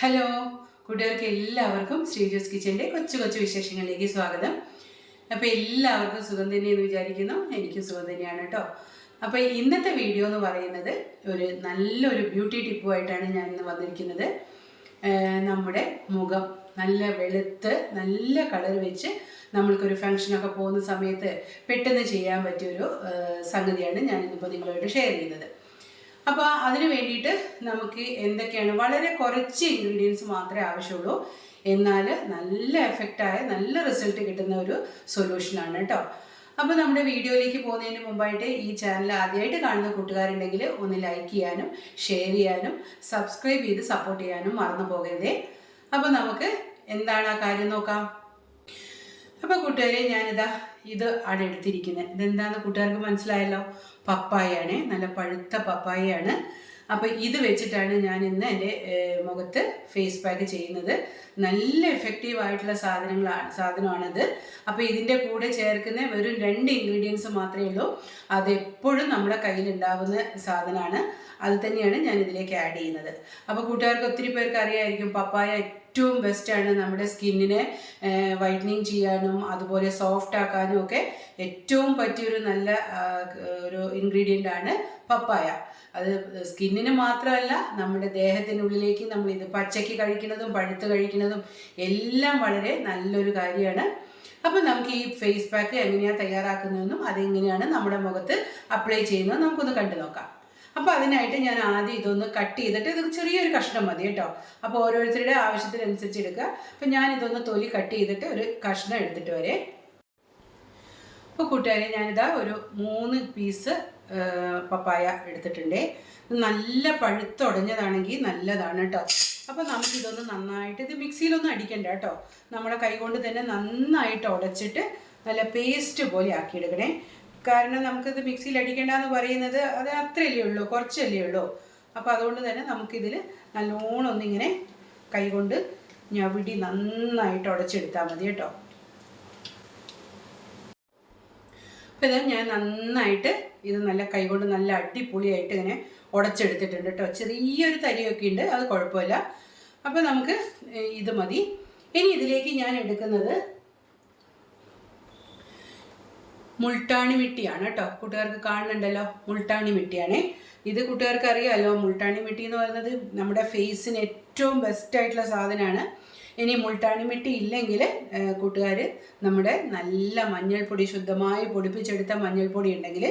Hello കൂട്ടുകാർക്ക് എല്ലാവർക്കും ശ്രീജോസ് കിച്ചന്റെ കൊച്ചു കൊച്ചു വിശേഷങ്ങളിലേക്ക് സ്വാഗതം. അപ്പോൾ എല്ലാവർക്കും സുഖം തന്നെയെന്ന് വിചാരിക്കുന്നു. എനിക്കും സുഖം തന്നെയാണ് കേട്ടോ. അപ്പോൾ ഇന്നത്തെ വീഡിയോ എന്ന് പറയുന്നത് ഒരു നല്ലൊരു ബ്യൂട്ടി ടിപ്പുമായിട്ടാണ് ഞാൻ ഇന്ന് വന്നിരിക്കുന്നത് നമ്മുടെ മുഖം നല്ല വെളുത്ത് നല്ല കളർ വെച്ച് നമ്മൾക്കൊരു ഫംഗ്ഷനൊക്കെ പോകുന്ന സമയത്ത് പെട്ടെന്ന് ചെയ്യാൻ പറ്റിയൊരു സംഗതിയാണ് ഞാൻ ഇന്നിപ്പോൾ നിങ്ങളോട് ഷെയർ ചെയ്യുന്നത്. അപ്പോൾ അതിന് വേണ്ടിയിട്ട് നമുക്ക് എന്തൊക്കെയാണ്? വളരെ കുറച്ച് ഇൻഗ്രീഡിയൻസ് മാത്രമേ ആവശ്യമുള്ളൂ. എന്നാൽ നല്ല എഫക്റ്റായ നല്ല റിസൾട്ട് കിട്ടുന്ന ഒരു സൊല്യൂഷനാണ് കേട്ടോ അപ്പോൾ നമ്മുടെ വീഡിയോയിലേക്ക് പോകുന്നതിന് മുമ്പായിട്ട് ഈ ചാനൽ ആദ്യമായിട്ട് കാണുന്ന കൂട്ടുകാരുണ്ടെങ്കിൽ ഒന്ന് ലൈക്ക് ചെയ്യാനും ഷെയർ ചെയ്യാനും സബ്സ്ക്രൈബ് ചെയ്ത് സപ്പോർട്ട് ചെയ്യാനും മറന്നു പോകരുതേ. അപ്പോൾ നമുക്ക് എന്താണ് ആ കാര്യം നോക്കാം. അപ്പോൾ കൂട്ടുകാരെ ഞാനിതാ ഇത് ആണ് എടുത്തിരിക്കുന്നത്. ഇതെന്താന്ന് കൂട്ടുകാർക്ക് മനസ്സിലായല്ലോ? പപ്പായയാണ് നല്ല പഴുത്ത പപ്പായയാണ്. അപ്പോൾ ഇത് വെച്ചിട്ടാണ് ഞാൻ ഇന്ന് എന്റെ മുഖത്ത് ഫേസ് പാക്ക് ചെയ്യുന്നത്. നല്ല എഫക്റ്റീവ് ആയിട്ടുള്ള സാധനങ്ങളാണ് സാധനമാണത്. അപ്പോൾ ഇതിന്റെ കൂടെ ചേർക്കുന്ന വെറും രണ്ട് ഇൻഗ്രീഡിയൻസ് മാത്രമേ ഉള്ളൂ. അതെപ്പോഴും നമ്മുടെ കയ്യിലുണ്ടാവുന്ന സാധനമാണ്. അത് തന്നെയാണ് ഞാൻ ഇതിലേക്ക് ആഡ് ചെയ്യുന്നത്. അപ്പോൾ കൂട്ടുകാർക്ക് ഒത്തിരി പേർക്ക് അറിയായിരിക്കും പപ്പായ ഏറ്റവും ബെസ്റ്റാണ് നമ്മുടെ സ്കിന്നിനെ വൈറ്റനിങ് ചെയ്യാനും അതുപോലെ സോഫ്റ്റ് ആക്കാനും ഒക്കെ ഏറ്റവും പറ്റിയൊരു നല്ല ഒരു ഇൻഗ്രീഡിയന്റ് ആണ് പപ്പായ. അത് സ്കിന്നിന് മാത്രമല്ല നമ്മുടെ ദേഹത്തിനുള്ളിലേക്ക് നമ്മൾ ഇത് പച്ചയ്ക്ക് കഴിക്കുന്നതും പഴുത്ത് കഴിക്കുന്നതും എല്ലാം വളരെ നല്ലൊരു കാര്യമാണ്. അപ്പോൾ നമുക്ക് ഈ ഫേസ് പാക്ക് എങ്ങനെയാണ് തയ്യാറാക്കുന്നതെന്നും അതെങ്ങനെയാണ് നമ്മുടെ മുഖത്ത് അപ്ലൈ ചെയ്യുന്നതെന്നും നമുക്കൊന്ന് കണ്ടു നോക്കാം അപ്പോൾ അതിനായിട്ട് ഞാൻ ആദ്യം ഇതൊന്ന് കട്ട് ചെയ്തിട്ട് ഇത് ചെറിയൊരു കഷ്ണം മതി കേട്ടോ. അപ്പോൾ ഓരോരുത്തരുടെ ആവശ്യത്തിനനുസരിച്ച് എടുക്കുക. അപ്പോൾ ഞാൻ ഇതൊന്ന് തൊലി കട്ട് ചെയ്തിട്ട് ഒരു കഷ്ണം എടുത്തിട്ട് വരെ. അപ്പോൾ കൂട്ടുകാരെ ഞാനിതാ ഒരു മൂന്ന് പീസ് പപ്പായ എടുത്തിട്ടുണ്ട്. നല്ല പഴുത്തുടഞ്ഞതാണെങ്കിൽ നല്ലതാണ് കേട്ടോ. അപ്പോൾ നമുക്കിതൊന്ന് നന്നായിട്ട് ഇത് മിക്സിയിലൊന്നും അടിക്കണ്ട കേട്ടോ. നമ്മുടെ കൈ കൊണ്ട് തന്നെ നന്നായിട്ട് ഉടച്ചിട്ട് നല്ല പേസ്റ്റ് പോലെ ആക്കിയെടുക്കണേ. കാരണം നമുക്കിത് മിക്സിയിൽ അടിക്കേണ്ടെന്ന് പറയുന്നത് അത് അത്രയല്ലേ ഉള്ളൂ കുറച്ചല്ലേ ഉള്ളൂ. അപ്പോൾ അതുകൊണ്ട് തന്നെ നമുക്കിതിൽ നല്ലോണം ഒന്നിങ്ങനെ കൈകൊണ്ട് ഞവിടി നന്നായിട്ട് ഉടച്ചെടുത്താൽ മതി കേട്ടോ. അപ്പോൾ ഇത് ഞാൻ നന്നായിട്ട് ഇത് നല്ല കൈകൊണ്ട് നല്ല അടിപൊളിയായിട്ട് ഇങ്ങനെ ഉടച്ചെടുത്തിട്ടുണ്ട് കേട്ടോ. ചെറിയൊരു തരിയൊക്കെ ഉണ്ട് അത് കുഴപ്പമില്ല. അപ്പോൾ നമുക്ക് ഇത് മതി. ഇനി ഇതിലേക്ക് ഞാൻ എടുക്കുന്നത് മുൾട്ടാണി മിട്ടിയാണ് കേട്ടോ. കൂട്ടുകാർക്ക് കാണുന്നുണ്ടല്ലോ മുൾട്ടാണി മിട്ടിയാണ്. ഇത് കൂട്ടുകാർക്ക് അറിയാമല്ലോ മുൾട്ടാണി മിട്ടി എന്ന് പറയുന്നത് നമ്മുടെ ഫേസിന് ഏറ്റവും ബെസ്റ്റ് ആയിട്ടുള്ള സാധനമാണ്. ഇനി മുൾട്ടാണി മിട്ടി ഇല്ലെങ്കിൽ കൂട്ടുകാർ നമ്മുടെ നല്ല മഞ്ഞൾപ്പൊടി ശുദ്ധമായി പൊടിപ്പിച്ചെടുത്ത മഞ്ഞൾപ്പൊടി ഉണ്ടെങ്കിൽ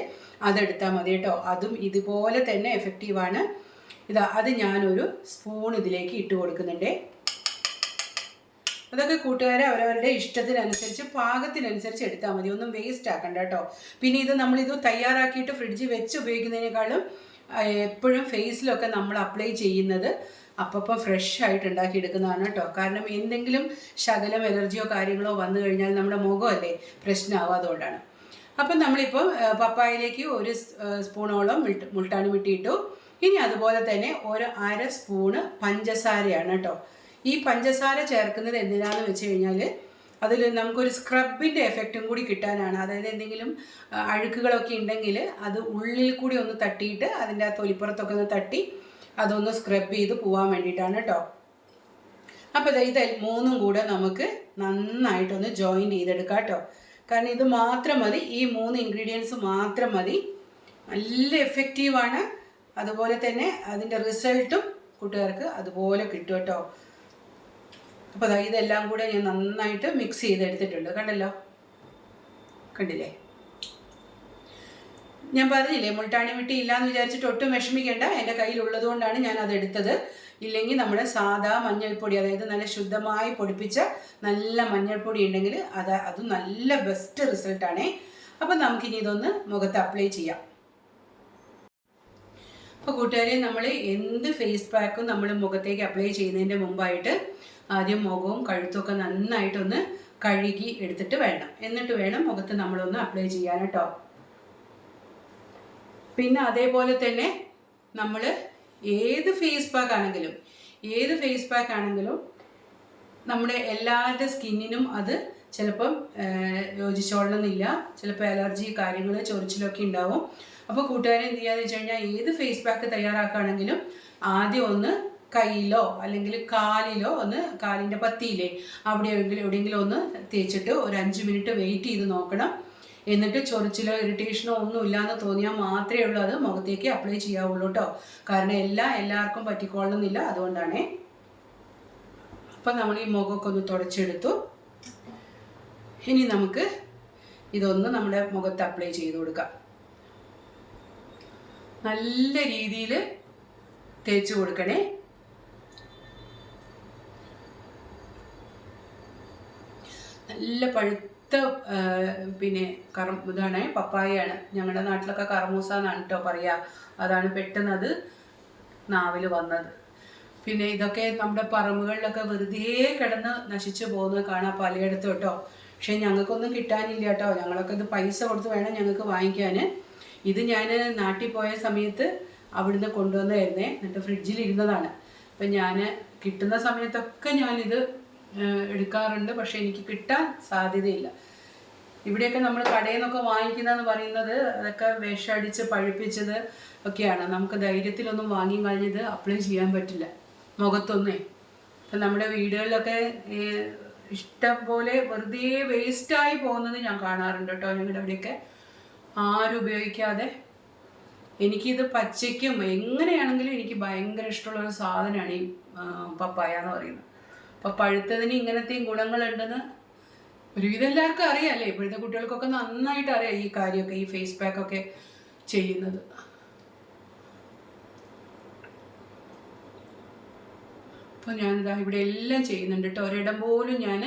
അതെടുത്താൽ മതി കേട്ടോ. അതും ഇതുപോലെ തന്നെ എഫക്റ്റീവാണ് ഇതാ അത് ഞാനൊരു സ്പൂൺ ഇതിലേക്ക് ഇട്ട് കൊടുക്കുന്നുണ്ട്. അതൊക്കെ കൂട്ടുകാരെ അവരവരുടെ ഇഷ്ടത്തിനനുസരിച്ച് പാകത്തിനനുസരിച്ച് എടുത്താൽ മതി. ഒന്നും വേസ്റ്റ് ആക്കണ്ട കേട്ടോ പിന്നെ ഇത് നമ്മളിത് തയ്യാറാക്കിയിട്ട് ഫ്രിഡ്ജിൽ വെച്ച് ഉപയോഗിക്കുന്നതിനേക്കാളും എപ്പോഴും ഫേസിലൊക്കെ നമ്മൾ അപ്ലൈ ചെയ്യുന്നത് അപ്പം ഫ്രഷ് ആയിട്ട് ഉണ്ടാക്കിയെടുക്കുന്നതാണ് കേട്ടോ കാരണം എന്തെങ്കിലും ശകലം എലർജിയോ കാര്യങ്ങളോ വന്നു കഴിഞ്ഞാൽ നമ്മുടെ മുഖമല്ലേ പ്രശ്നമാവും അതുകൊണ്ടാണ്. അപ്പം നമ്മളിപ്പോൾ പപ്പായയിലേക്ക് ഒരു സ്പൂണോളം മിൾട്ട് മുൾട്ടാണ് മിട്ടിയിട്ടു. ഇനി അതുപോലെ തന്നെ ഒരു അര സ്പൂണ് പഞ്ചസാരയാണ് കേട്ടോ ഈ പഞ്ചസാര ചേർക്കുന്നത് എന്തിനാന്ന് വെച്ച് കഴിഞ്ഞാൽ അതിൽ നമുക്കൊരു സ്ക്രബിന്റെ എഫക്റ്റും കൂടി കിട്ടാനാണ്. അതായത് എന്തെങ്കിലും അഴുക്കുകളൊക്കെ ഉണ്ടെങ്കിൽ അത് ഉള്ളിൽ കൂടി ഒന്ന് തട്ടിയിട്ട് അതിന്റെ ആ തൊലിപ്പുറത്തൊക്കെ ഒന്ന് തട്ടി അതൊന്ന് സ്ക്രബ് ചെയ്ത് പോകാൻ വേണ്ടിയിട്ടാണ് കേട്ടോ അപ്പോൾ ഇത് മൂന്നും കൂടെ നമുക്ക് നന്നായിട്ടൊന്ന് ജോയിൻ ചെയ്തെടുക്കാം കേട്ടോ കാരണം ഇത് മാത്രം മതി. ഈ മൂന്ന് ഇൻഗ്രീഡിയൻസ് മാത്രം മതി. നല്ല എഫക്റ്റീവാണ് അതുപോലെ തന്നെ അതിന്റെ റിസൾട്ടും കൂട്ടുകാർക്ക് അതുപോലെ കിട്ടും കേട്ടോ അപ്പോൾ ഇതെല്ലാം കൂടെ ഞാൻ നന്നായിട്ട് മിക്സ് ചെയ്തെടുത്തിട്ടുണ്ട്. കണ്ടല്ലോ? കണ്ടില്ലേ? ഞാൻ പറഞ്ഞില്ലേ മുൾട്ടാണി മിട്ടി ഇല്ലാന്ന് വിചാരിച്ചിട്ട് ഒട്ടും വിഷമിക്കേണ്ട. എന്റെ കയ്യിലുള്ളത് കൊണ്ടാണ് ഞാൻ അത് എടുത്തത് ഇല്ലെങ്കിൽ നമ്മുടെ സാധാ മഞ്ഞൾപ്പൊടി അതായത് നല്ല ശുദ്ധമായി പൊടിപ്പിച്ച നല്ല മഞ്ഞൾപ്പൊടി ഉണ്ടെങ്കിൽ അത് അത് നല്ല ബെസ്റ്റ് റിസൾട്ടാണേ അപ്പം നമുക്കിനി ഇതൊന്ന് മുഖത്ത് അപ്ലൈ ചെയ്യാം. അപ്പോൾ കൂട്ടുകാരെ നമ്മൾ എന്ത് ഫേസ് പാക്കും നമ്മൾ മുഖത്തേക്ക് അപ്ലൈ ചെയ്യുന്നതിന്റെ മുമ്പായിട്ട് ആദ്യം മുഖവും കഴുത്തൊക്കെ നന്നായിട്ടൊന്ന് കഴുകി എടുത്തിട്ട് വേണം. എന്നിട്ട് വേണം മുഖത്ത് നമ്മളൊന്ന് അപ്ലൈ ചെയ്യാൻ കേട്ടോ. പിന്നെ അതേപോലെ തന്നെ നമ്മൾ ഏത് ഫേസ് പാക്ക് ആണെങ്കിലും ഏത് ഫേസ് പാക്ക് ആണെങ്കിലും നമ്മുടെ എല്ലാവരുടെ സ്കിന്നിനും അത് ചിലപ്പം യോജിച്ചോളണമെന്നില്ല. ചിലപ്പോൾ അലർജി കാര്യങ്ങൾ ചൊറിച്ചിലൊക്കെ ഉണ്ടാവും. അപ്പോൾ കൂട്ടുകാരെ എന്ത് ചെയ്യാന്ന് വെച്ച് കഴിഞ്ഞാൽ ഏത് ഫേസ് പാക്ക് തയ്യാറാക്കുകയാണെങ്കിലും ആദ്യം ഒന്ന് കയ്യിലോ അല്ലെങ്കിൽ കാലിലോ ഒന്ന് കാലിന്റെ പത്തിയിലേ അവിടെ എവിടെയെങ്കിലും ഒന്ന് തേച്ചിട്ട് ഒരു അഞ്ച് മിനിറ്റ് വെയിറ്റ് ചെയ്ത് നോക്കണം. എന്നിട്ട് ചൊറിച്ചിലോ ഇറിറ്റേഷനോ ഒന്നും ഇല്ലാന്ന് തോന്നിയാൽ മാത്രമേ ഉള്ളൂ. അത് മുഖത്തേക്ക് അപ്ലൈ ചെയ്യാവുള്ളൂ കേട്ടോ കാരണം എല്ലാം എല്ലാവർക്കും പറ്റിക്കൊള്ളുന്നില്ല അതുകൊണ്ടാണേ. അപ്പം നമ്മൾ ഈ മുഖമൊക്കെ ഒന്ന് തുടച്ചെടുത്തു. ഇനി നമുക്ക് ഇതൊന്ന് നമ്മുടെ മുഖത്ത് അപ്ലൈ ചെയ്ത് കൊടുക്കാം. നല്ല രീതിയിൽ തേച്ച് കൊടുക്കണേ. നല്ല പഴുത്ത പിന്നെ കറ ഇതാണ് പപ്പായയാണ്. ഞങ്ങളുടെ നാട്ടിലൊക്കെ കറമൂസ എന്നാണ് കേട്ടോ പറയുക അതാണ് പെട്ടെന്ന് അത് നാവിൽ വന്നത്. പിന്നെ ഇതൊക്കെ നമ്മുടെ പറമ്പുകളിലൊക്കെ വെറുതെ കിടന്ന് നശിച്ചു പോകുന്നത് കാണാം പലയിടത്തും കേട്ടോ പക്ഷെ ഞങ്ങൾക്കൊന്നും കിട്ടാനില്ല കേട്ടോ ഞങ്ങളൊക്കെ ഇത് പൈസ കൊടുത്ത് വേണം ഞങ്ങൾക്ക് വാങ്ങിക്കാൻ ഇത് ഞാൻ നാട്ടിൽ പോയ സമയത്ത് അവിടുന്ന് കൊണ്ടുവന്നായിരുന്നേ. എന്നിട്ട് ഫ്രിഡ്ജിൽ ഇരുന്നതാണ്. അപ്പം ഞാൻ കിട്ടുന്ന സമയത്തൊക്കെ ഞാനിത് എടുക്കാറുണ്ട്. പക്ഷേ എനിക്ക് കിട്ടാൻ സാധ്യതയില്ല. ഇവിടെയൊക്കെ നമ്മൾ കടയിൽ നിന്നൊക്കെ വാങ്ങിക്കുന്നതെന്ന് പറയുന്നത് അതൊക്കെ വിഷടിച്ച് പഴുപ്പിച്ചത് ഒക്കെയാണ്. നമുക്ക് ധൈര്യത്തിലൊന്നും വാങ്ങി കഴിഞ്ഞത് അപ്ലൈ ചെയ്യാൻ പറ്റില്ല. മുഖത്തൊന്നേ. ഇപ്പം നമ്മുടെ വീടുകളിലൊക്കെ ഇഷ്ടം പോലെ വെറുതെ വേസ്റ്റായി പോകുന്നത് ഞാൻ കാണാറുണ്ട് കേട്ടോ ഞങ്ങളുടെ അവിടെയൊക്കെ. ആരും ഉപയോഗിക്കാതെ എനിക്കിത് പച്ചയ്ക്കും എങ്ങനെയാണെങ്കിലും എനിക്ക് ഭയങ്കര ഇഷ്ടമുള്ള ഒരു സാധനമാണ് ഈ പപ്പായ എന്ന് പറയുന്നത്. അപ്പോൾ പഴുത്തതിന് ഇങ്ങനത്തെയും ഗുണങ്ങളുണ്ടെന്ന് ഒരുവിധം എല്ലാവർക്കും അറിയാമല്ലേ ഇപ്പോഴത്തെ കുട്ടികൾക്കൊക്കെ നന്നായിട്ട് അറിയാം ഈ കാര്യമൊക്കെ ഈ ഫേസ് പാക്ക് ഒക്കെ ചെയ്യുന്നത്. അപ്പോൾ ഞാനിതാ ഇവിടെ എല്ലാം ചെയ്യുന്നുണ്ട് കേട്ടോ. ഒരിടം പോലും ഞാൻ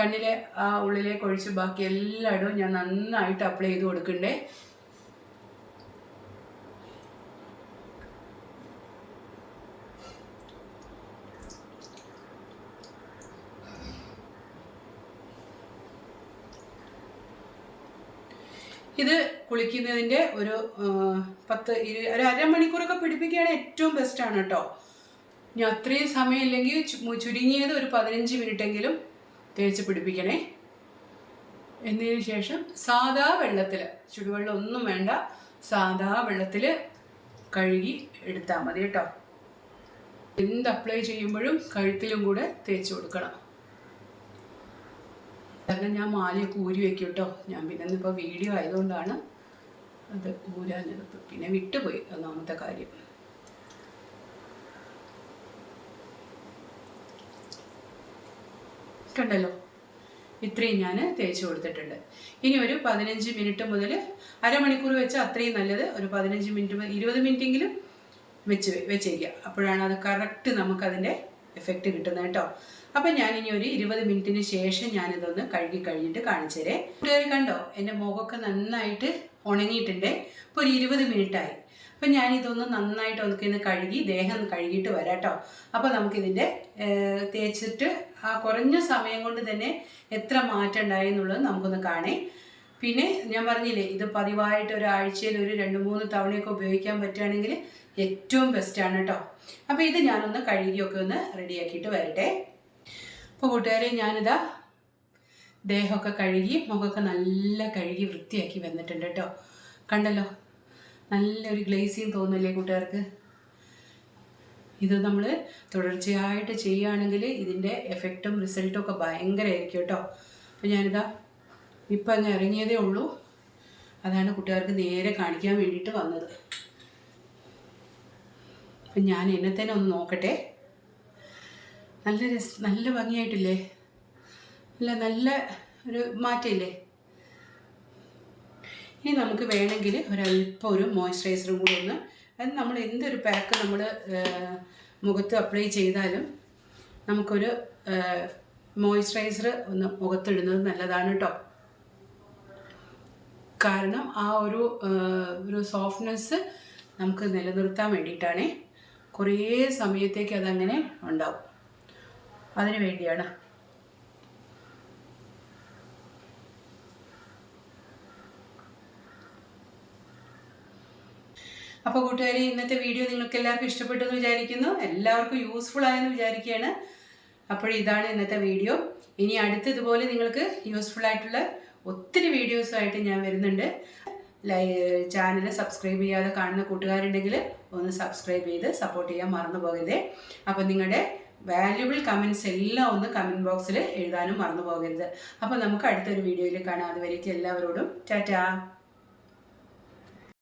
കണ്ണിലെ ആ ഉള്ളിലേക്ക് ഒഴിച്ച് ബാക്കി എല്ലായിടവും ഞാൻ നന്നായിട്ട് അപ്ലൈ ചെയ്ത് കൊടുക്കണ്ടേ? ഇത് കുളിക്കുന്നതിന്റെ ഒരു പത്ത് ഇരു ഒരു അരമണിക്കൂറൊക്കെ പിടിപ്പിക്കുകയാണെങ്കിൽ ഏറ്റവും ബെസ്റ്റാണ് കേട്ടോ. ഇനി അത്രയും സമയമില്ലെങ്കിൽ ചുരുങ്ങിയത് ഒരു പതിനഞ്ച് മിനിറ്റെങ്കിലും തേച്ച് പിടിപ്പിക്കണേ. എന്നതിന് ശേഷം സാദാ വെള്ളത്തിൽ ചുടുവെള്ളം ഒന്നും വേണ്ട സാദാ വെള്ളത്തിൽ കഴുകി എടുത്താൽ മതി കേട്ടോ. എന്ത് അപ്ലൈ ചെയ്യുമ്പോഴും കഴുത്തിലും കൂടെ തേച്ച് കൊടുക്കണം. കാരണം ഞാൻ മാലയൊക്കെ ഊരി വെക്കും കേട്ടോ. ഞാൻ പിന്നെ ഇന്നിപ്പോൾ വീഡിയോ ആയതുകൊണ്ടാണ് അത് ഊരാനെടുത്ത് പിന്നെ വിട്ടുപോയി ഒന്നാമത്തെ കാര്യം. കണ്ടല്ലോ. ഇത്രയും ഞാൻ തേച്ച് കൊടുത്തിട്ടുണ്ട്. ഇനി ഒരു പതിനഞ്ച് മിനിറ്റ് മുതൽ അരമണിക്കൂർ വെച്ചാൽ അത്രയും നല്ലത് ഒരു പതിനഞ്ച് മിനിറ്റ് മുതൽ ഇരുപത് മിനിറ്റെങ്കിലും വെച്ച് വെച്ചേക്കുക അപ്പോഴാണ് അത് കറക്റ്റ് നമുക്കതിന്റെ എഫക്റ്റ് കിട്ടുന്നത് കേട്ടോ. അപ്പം ഞാനിനി ഒരു ഇരുപത് മിനിറ്റിന് ശേഷം ഞാനിതൊന്ന് കഴുകി കഴിഞ്ഞിട്ട് കാണിച്ചു തരേ കണ്ടോ? എന്റെ മുഖമൊക്കെ നന്നായിട്ട് ഉണങ്ങിയിട്ടുണ്ട്. ഇപ്പോൾ ഒരു ഇരുപത് മിനിറ്റായി. അപ്പം ഞാനിതൊന്ന് നന്നായിട്ട് ഒന്ന് കഴുകി ദേഹം കഴുകിയിട്ട് വരാം കേട്ടോ അപ്പോൾ നമുക്കിതിന്റെ തേച്ചിട്ട് ആ കുറഞ്ഞ സമയം കൊണ്ട് തന്നെ എത്ര മാറ്റം ഉണ്ടായി എന്നുള്ളത് നമുക്കൊന്ന് കാണേ. പിന്നെ ഞാൻ പറഞ്ഞില്ലേ ഇത് പതിവായിട്ട് ഒരാഴ്ചയിൽ ഒരു രണ്ട് മൂന്ന് തവണയൊക്കെ ഉപയോഗിക്കാൻ പറ്റുകയാണെങ്കിൽ ഏറ്റവും ബെസ്റ്റാണ് കേട്ടോ അപ്പോൾ ഇത് ഞാനൊന്ന് കഴുകിയൊക്കെ ഒന്ന് റെഡിയാക്കിയിട്ട് വരട്ടെ. അപ്പോൾ കൂട്ടുകാരെ ഞാനിതാ ദേഹമൊക്കെ കഴുകി മുഖമൊക്കെ നല്ല കഴുകി വൃത്തിയാക്കി വന്നിട്ടുണ്ട് കേട്ടോ കണ്ടല്ലോ? നല്ലൊരു ഗ്ലേസിങ് തോന്നില്ലേ കൂട്ടുകാർക്ക്? ഇത് നമ്മൾ തുടർച്ചയായിട്ട് ചെയ്യുകയാണെങ്കിൽ ഇതിന്റെ എഫക്റ്റും റിസൾട്ടും ഒക്കെ ഭയങ്കരമായിരിക്കും കേട്ടോ. അപ്പോൾ ഞാനിതാ ഇപ്പം അങ്ങ് ഇറങ്ങിയതേ ഉള്ളൂ. അതാണ് കുട്ടികൾക്ക് നേരെ കാണിക്കാൻ വേണ്ടിയിട്ട് വന്നത്. അപ്പം ഞാൻ എന്നെ തന്നെ ഒന്ന് നോക്കട്ടെ. നല്ല രസ നല്ല ഭംഗിയായിട്ടില്ലേ? അല്ല നല്ല ഒരു മാറ്റമില്ലേ? ഇനി നമുക്ക് വേണമെങ്കിൽ ഒരല്പം ഒരു മോയ്സ്ചറൈസറും കൂടി ഒന്ന് അത് നമ്മൾ എന്തൊരു പാക്ക് നമ്മൾ മുഖത്ത് അപ്ലൈ ചെയ്താലും നമുക്കൊരു മോയ്സ്ചറൈസർ ഒന്ന് മുഖത്തിടുന്നത് നല്ലതാണ് കേട്ടോ കാരണം ആ ഒരു ഒരു സോഫ്റ്റ്നെസ് നമുക്ക് നിലനിർത്താൻ വേണ്ടിയിട്ടാണ് കുറേ സമയത്തേക്ക് അതങ്ങനെ ഉണ്ടാവും. അതിനു വേണ്ടിയാണ് അപ്പോൾ കൂട്ടുകാരി ഇന്നത്തെ വീഡിയോ നിങ്ങൾക്ക് എല്ലാവർക്കും ഇഷ്ടപ്പെട്ടു എന്ന് വിചാരിക്കുന്നു. എല്ലാവർക്കും യൂസ്ഫുൾ ആയെന്ന് വിചാരിക്കുകയാണ്. അപ്പോൾ ഇതാണ് ഇന്നത്തെ വീഡിയോ. ഇനി അടുത്ത ഇതുപോലെ നിങ്ങൾക്ക് യൂസ്ഫുൾ ആയിട്ടുള്ള ഒത്തിരി വീഡിയോസുമായിട്ട് ഞാൻ വരുന്നുണ്ട്. ചാനൽ സബ്സ്ക്രൈബ് ചെയ്യാതെ കാണുന്ന കൂട്ടുകാരുണ്ടെങ്കിൽ ഒന്ന് സബ്സ്ക്രൈബ് ചെയ്ത് സപ്പോർട്ട് ചെയ്യാൻ മറന്നു പോകരുതേ. അപ്പോൾ നിങ്ങളുടെ വാല്യുബിൾ കമൻസ് എല്ലാം ഒന്ന് കമന്റ് ബോക്സിൽ എഴുതാനും മറന്നു പോകരുത്. അപ്പോൾ നമുക്ക് അടുത്തൊരു വീഡിയോയിൽ കാണാം. അതുവരേക്കും എല്ലാവരോടും. ടാറ്റാ.